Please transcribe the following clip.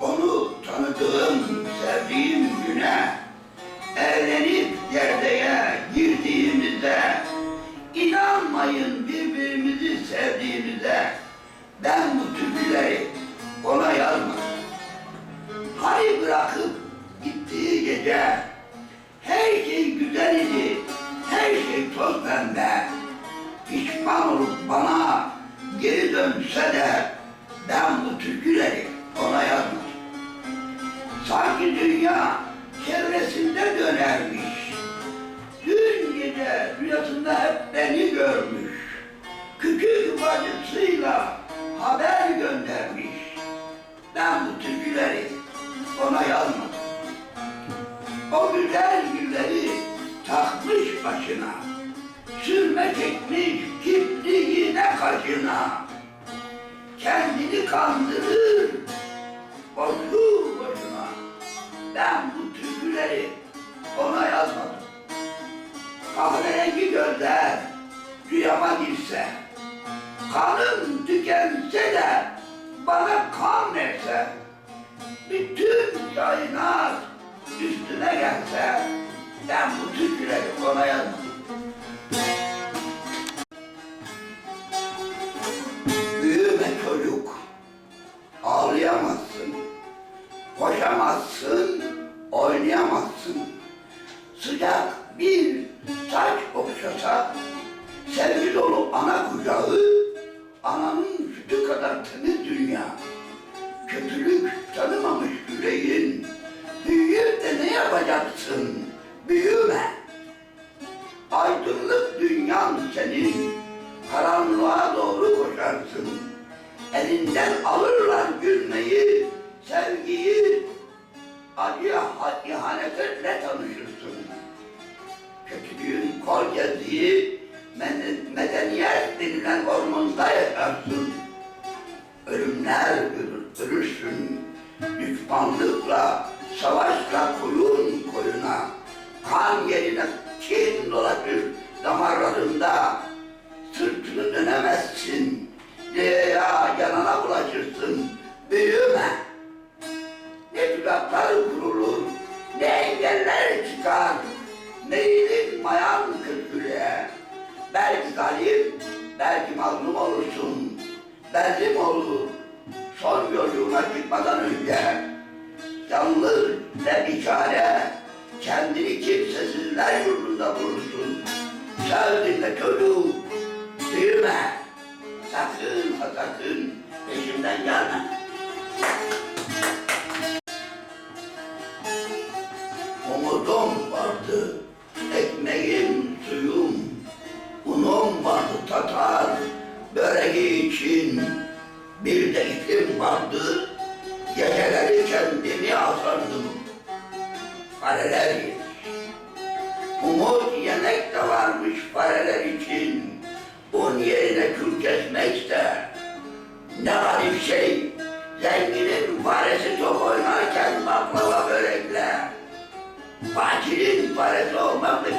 Onu tanıdığım, sevdiğim güne evlenip gerdeğe girdiğimizde inanmayın birbirimizi sevdiğimize ben bu türküleri ona yazmadım. Hani bırakıp gittiği gece her şey güzel idi, her şey toz pembe. Pişman olup bana geri dönse de ben bu türküleri ona yazmadım. Sanki dünya çevresinde dönermiş. Dün gece rüyasında hep beni görmüş. Küçük bacısıyla haber göndermiş. Ben bu türküleri ona yazmadım. O güzel gülleri takmış başına. Sürme çekmiş kipliğine kaşına. Kendini kandırır boşu boşuna. Ben bu türküleri ona yazmadım. Kahverengi gözler rüyama girse, kanım tükense de bana kan verse, bütün kainat üstüne gelse, ben bu türküleri ona yazmadım. Çocuk, ağlayamazsın, koşamazsın, oynayamazsın. Sıcak bir saç okşasa, sevgi dolu ana kucağı, ananın sütü kadar temiz dünya. Kötülük tanımamış yüreğin, büyüyüp de ne yapacaksın? Büyüme. Aydınlık dünyan senin, karanlığa doğru koşarsın. Elinden alırlar gülmeyi, sevgiyi, acıya ihanetle tanışırsın. Kötülüğün kol gezdiği medeniyet denilen ormanda yaşarsın. Ölümler görür, görürsün. Düşmanlıkla, savaşla koyun koyuna, kan yerine kin dolaşır damarlarında. Sırtını dönemezsin, ya yanına bulaşırsın, büyüme. Ne tuzaklar kurulur, ne engeller çıkar, ne iyilik mayan kırkülüğe. Belki zalim, belki mazlum olursun, belli mi olur? Son yolculuğuna çıkmadan önce, yalnız ve biçare, kendini kimsesizler yurdunda bulursun. Söz dinle çocuk, büyüme, sakın ha sakın peşimden gelme. Umudum vardı, ekmeğim, suyum, unum vardı tatar, böreği için. Bir de ipim vardı, geceleri kendimi asardım. Fareler yemiş. Umut yemek de varmış fareler için. Un yerine kül kesmekse. Ne पाचशे रुपयाला जाऊ आपल्या